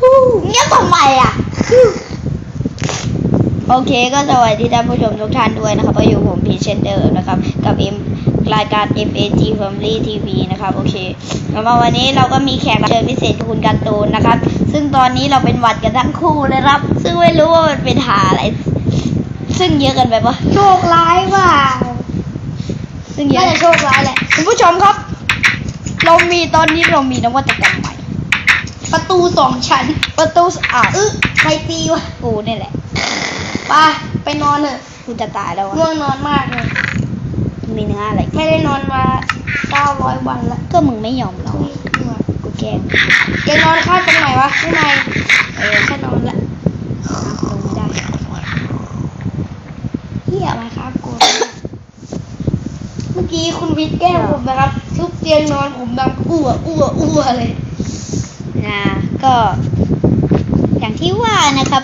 ฮู้เงียบทำไมอะ โอเคก็สวัสดีท่านผู้ชมทุกท่านด้วยนะครับก็อยู่ผมพีเชนเดิมนะครับ กับ M รายการ FAG Family TV นะครับ โอเคแล้วมาวันนี้เราก็มีแขกรับเชิญพิเศษคือคุณการ์ตูนนะครับ ซึ่งตอนนี้เราเป็นหวัดกันทั้งคู่เลยครับ ซึ่งไม่รู้ว่ามันเป็นหาอะไร ซึ่งเยอะกันไปปะโชคร้ายเปล่าซึ่งเยน่าอะจะโชคร้ายแหละคุณผู้ชมครับ เรามีตอนนี้เรามีนวัตกรรมใหม่ ประตูสองชั้น ประตูอ่าวอึะใครตีวะกูนี่แหละไปไปนอนเถอะกูจะตายแล้วง่วอะงนอนมากเลย มีเนื้ออะไรไม่ได้นอนมาเก้าร้อยวันละก็มึงไม่ยอมนอนง่วงกูแกล้งแกนอนข้างตรงไหนวะข้างในเออแค่นอนละลงไม่ได้เฮียมครับกูเมื่อกี้คุณวิทย์แกล้งผมนะครับ ทุบเตียงนอนผมดังอ้วอ้วอ้วเลย นะก็ อย่างที่ว่านะครับ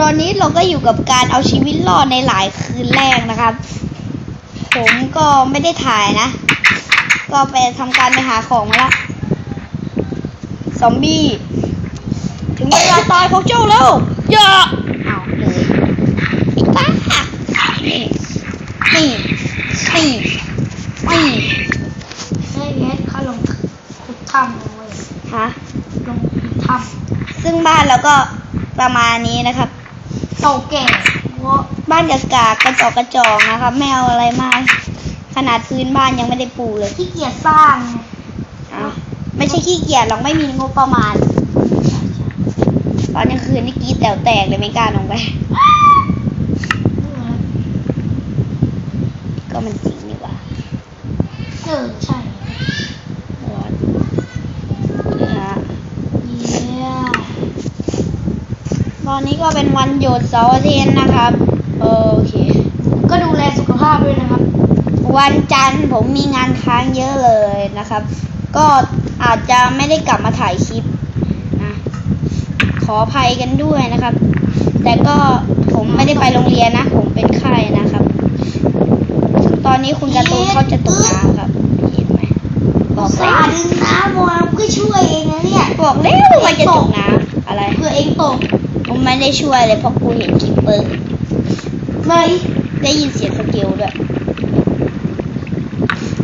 ตอนนี้เราก็อยู่กับการเอาชีวิตรอดในหลายคืนแรกนะครับ ผมก็ไม่ได้ถ่ายนะ ก็ไปทำการไปหาของมาละซอมบี้ ถึงเวลาตายของเจ้าแล้วอย่าเอาเลยไอ้านี่นี่นี่นี่เฮ้ยเฮ็ดเขาลงขุดถ้ำเลย ฮะลงขุดถ้ซึ่งบ้านเราก็ประมาณนี้นะครับำเต่าแก่เพราะบ้านกากากระจอกกระจอกนะครับไม่เอาอะไรมาก ขนาดพื้นบ้านยังไม่ได้ปูเลยขี้เกียจสร้างไงอะไม่ใช่ขี้เกียจหรอกไม่มีงบประมาณ ตอนกลางคืนนี่กรีดแต๋วแตกเลยไม่กล้าลงไป ก็มันจริงนี่หว่า เออใช่ ร้อนนะฮะ เยี่ย ตอนนี้ก็เป็นวันหยุดเสาร์อาทิตย์นะครับ โอเค ก็ดูแลสุขภาพด้วยนะครับ วันจันทร์ผมมีงานค้างเยอะเลยนะครับ ก็อาจจะไม่ได้กลับมาถ่ายคลิปนะขออภัยกันด้วยนะครับ แต่ก็ผมไม่ได้ไปโรงเรียนนะ ผมเป็นไข้นะครับ ตอนนี้คุณการ์ตูนเขาจะตกน้ำครับเห็นไหมบอกสาแล้วดึงน้ำมาเพื่อช่วยเองนะเนี่ยบอกแล้วว่าจะตกน้ำอะไรเพื่อเองตกผม ไม่ได้ช่วยเลยเพราะกูเห็นคิปเปอร์ไม่ได้ยินเสียงสเกลด้วย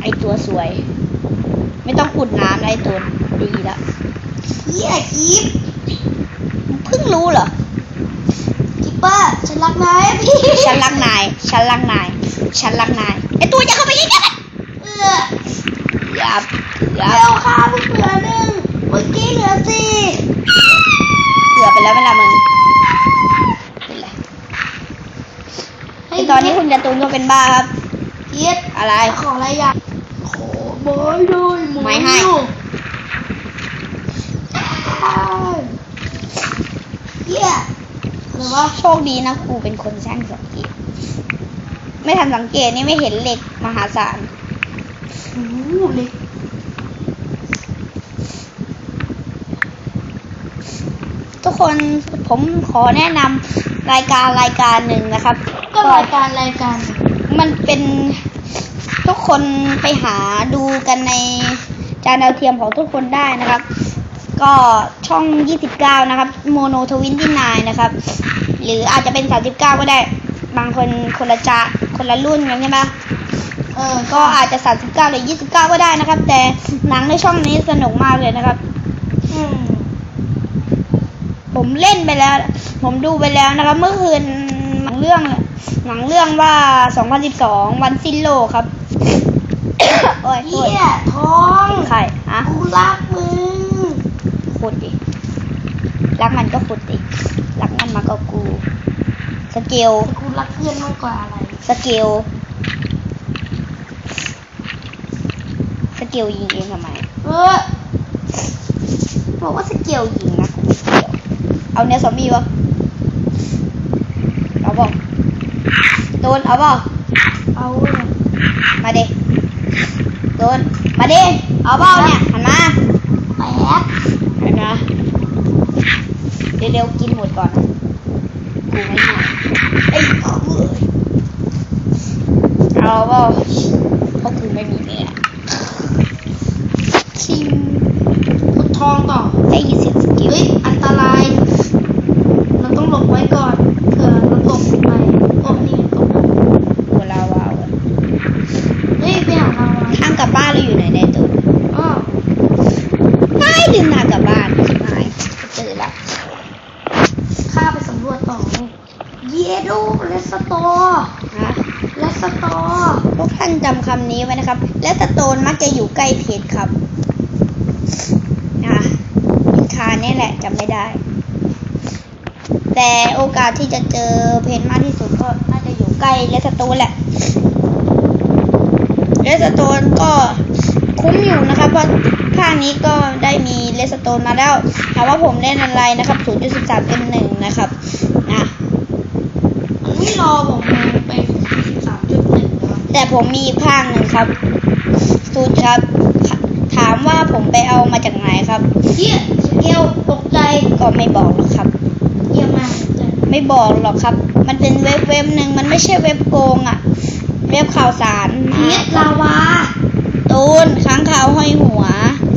ไอตัวสวย ไม่ต้องขุดน้ำนะไอตัวดีละเฮียกีบเพิ่งรู้เหรอกิปเปอร์ฉันรักนายพี่ฉันรักนาย ฉันรักนาย ฉันรักนายไอตัวจะเข้าไปยิงกันเออยับยัเร็บวค่ะเพิ่งเหลือหนึ่งเมื่อกี้เหลือสี่เกือบไปแล้วเวลามึงเป็นไร ไอตอนนี้คุณการะตูนก็เป็นบ้าครับเฮียอะไรขออะไรอย่างขอไม้ด้วยหมูไม่ให้เฮียหรือว่าโชคดีนะครูเป็นคนช่างสังเกต ไม่ทันสังเกตนี่ไม่เห็นเหล็กมหาศาลโอ้โหเล็กทุกคนผมขอแนะนำรายการรายการหนึ่งนะครับ ก็รายการรายการ มันเป็นทุกคนไปหาดูกันในจานดาวเทียมของทุกคนได้นะครับ ก็ช่อง 29 นะครับ โมโนทวินที่นายนะครับ หรืออาจจะเป็น 39 ก็ได้ บางคนคนละจะคนละรุ่นกันใช่ไหมเออ ก็อาจจะ 39 หรือ 29 ก็ได้นะครับ แต่หนังในช่องนี้สนุกมากเลยนะครับอืมผมเล่นไปแล้ว ผมดูไปแล้วนะครับ เมื่อคืน หนังเรื่อง หนังเรื่องว่า 2012 วันสิ้นโลกครับ โอ้ยโทเฮีษยท้องใครฮะกูรักมึงขุดดิ รักมันก็ขุดดิ รักมันมากกว่ากู สเกล แต่กูรักเพื่อนมากกว่าอะไรสเกล สเกลยิงเองทำไม เออบอกว่าสเกลยิงนะกูไม่เกี่ยว เอาเนื้อซอมบี้วะเอาบอก โดนเอาบอกเอาเลยมาเดโดนมาเดเอาเบ้าเนี่ยหันมาแป๊บหันมาเร็วๆกินหมดก่อนกูไม่หมดไอ้เอ้ยเอาเบ้าเพราะกูไม่มีเนื้อชิมขุดทองต่อได้ยินเสียงสกิล เฮ้ย อันตราย เราต้องหลบไว้ก่อนเผื่อเราตกลงไปโอ้นี่ตก หัวลาวาวอะ เฮ้ยไปหาเราอะ ทางกลับบ้านเราอยู่ไหนในตัว อ้อ ไม่ลืมทางกลับบ้านชิบหายเจอละ ข้าไปสำรวจต่อนี่เยโดเลสโตร์ฮะเลสโตร์ทุกท่านจำคำนี้ไว้นะครับและสโตนมักจะอยู่ใกล้เพชรครับอะอินคาเนี่ยแหละจำไม่ได้ แต่โอกาสที่จะเจอเพชรมากที่สุดก็น่าจะอยู่ใกล้เลสโตนแหละเลสโตนก็คุ้มอยู่นะครับเพราะ ภาคนี้ก็ได้มีเลสโตนมาแล้วถามว่าผมเล่นอะไรนะครับ 0.13 M1 นะครับนะมันไม่รอผมเลยไปสามจุดหนึ่งนะครับแต่ผมมีอีกภาคหนึ่งครับสูตรครับ ถามว่าผมไปเอามาจากไหนครับเฮียสเกลตกใจก็ไม่บอกหรอกครับเยี่ยมมากเลยไม่บอกหรอกครับ มันเป็นเว็บเว็บหนึ่งมันไม่ใช่เว็บโกงอะเว็บข่าวสารเฮียลาวาตูนค้างคาวห้อยหัว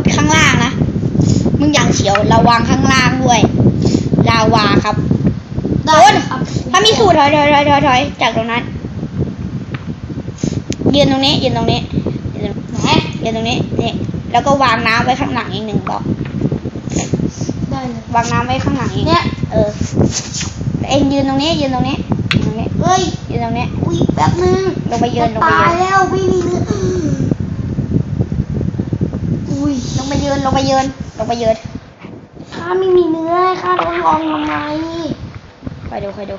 ดข้างล่างนะ มึงอย่างเฉียวระวังข้างล่างด้วยลาวาครับได้ตูนครับถ้ามีสูตรถอยถอยถอยถอยถอยจากตรงนั้นยืนตรงนี้ยืนตรงนี้ยืนตรงแหมยืนตรงนี้นี่แล้วก็วางน้ำไว้ข้างหลังอีกหนึ่งบล็อกได้เลยวางน้ำไว้ข้างหลังอีกเนี่ยเออเอ็งยืนตรงนี้ยืนตรงนี้ยืนตรงนี้เฮ้ยยืนตรงนี้อุ้ยแป๊บนึงลงไปยืนลงไปตายยืนแล้วไม่มีเนื้ ออุ้ยลงไปยืนลงไปยืนลงไปยืนข้าไม่มีเนื้อให้ข้าต้องลองทำไมคอยดูคอยดู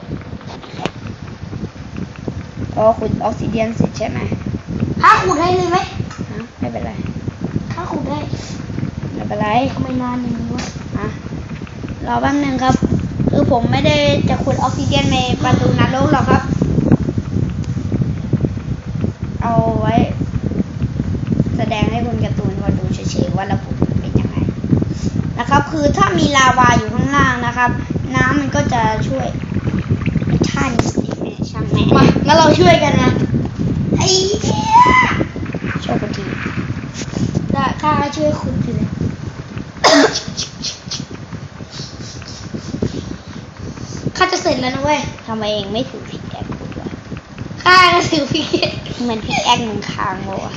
อ๋อขุดออกซิเดียนเสร็จใช่ไหมข้าขุดให้เลยไหมฮะไม่เป็นไรข้าขุดได้ไม่เป็นไรทำไมนานอย่างนี้วะอะรอแป๊บนึงครับ คือผมไม่ได้จะขุดออกซิเจนในประตูนรกหรอกครับ เอาไว้ แสดงให้คุณการ์ตูนเขาดูเฉยๆ ว่าระบบมันเป็นยังไงนะครับ คือถ้ามีลาวาอยู่ข้างล่างนะครับ น้ำมันก็จะช่วยท่านช่างแม่มางั้นเราช่วยกันนะไอ้เหี้ยช่วยคนทีได้ข้าช่วยขุดอยู่เลยข้าจะเสร็จแล้วนะเว้ยทำไมเองไม่ถือพิกแอคขุดวะข้าก็ถือพี่เหมือนพิกแอคมึงค้างวะวะ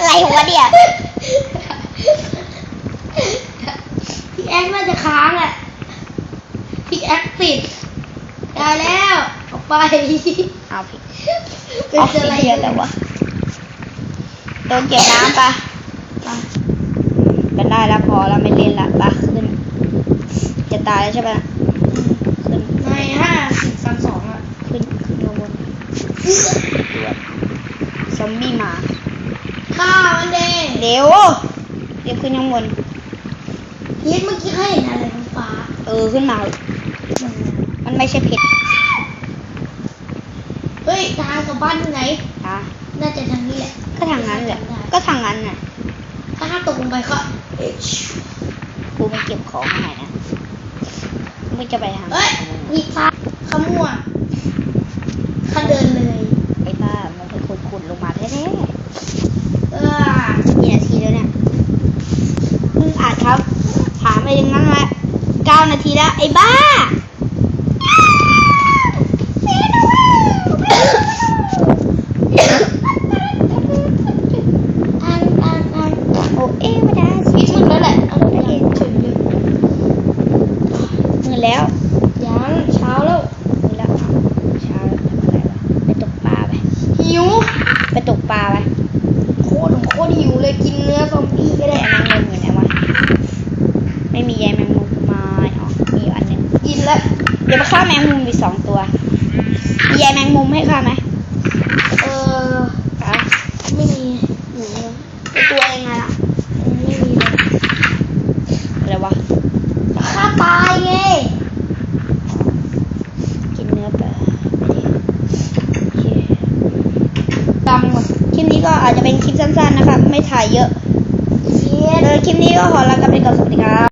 อะไรวะเนี่ยพี่แอ๊กน่าจะค้างอะพี่แอ๊กติดได้แล้วออกไปเอาพิกเป็นออกซิอะไรเดียนแล้ววะโดนเก็บน้ำปะไปเป็นได้แล้วพอแล้วไม่เล่นละปะขึ้น จะตายแล้วใช่ปะขึ้นในห้าสิบสามสองอะขึ้นขึ้นมาบนตัวซอมบี้มา ข้ามันเด้งเร็วเร็วขึ้นข้างบนพีทเมื่อกี้ข้าเห็นอะไรบนฟ้าเออขึ้นมา มันไม่ใช่เพชรเฮ้ยทางกลับบ้านที่ไหนนะน่าจะทางนี้แหละก็ทางนั้นแหละก็ทางนั้นน่ะถ้าข้าตกลงไปก็เอ๊ะกูไม่เก็บของให้นะไม่จะไปทางเฮ้ยมีฟ้าขมัวข้าเดินเลยไอ้บ้ามันเป็นคนขุดลงมาแท้เออ ๆกี่นาทีแล้วเนี่ยเพิ่งอัดครับ ถามไปอย่างนั้นละเก้านา ทีแล้ว ไอ้บ้าอันอันอันโอเอวดาพีทมืดแล้ว ดี๋ยวมาฆ่าแมงมุมอีกสองตัวมีใยแมงมุมให้ฆ่าไหมเอออะไม่มีหนูตัวเองไงล่ะไม่มีเลยอะไรวะฆ่าตายไงกินเนื้อไปโอเคดำหมดคลิปนี้ก็อาจจะเป็นคลิปสั้นๆนะครับไม่ถ่ายเยอะเชียเออคลิปนี้ก็ขอลากันไปก่อนสวัสดีครับ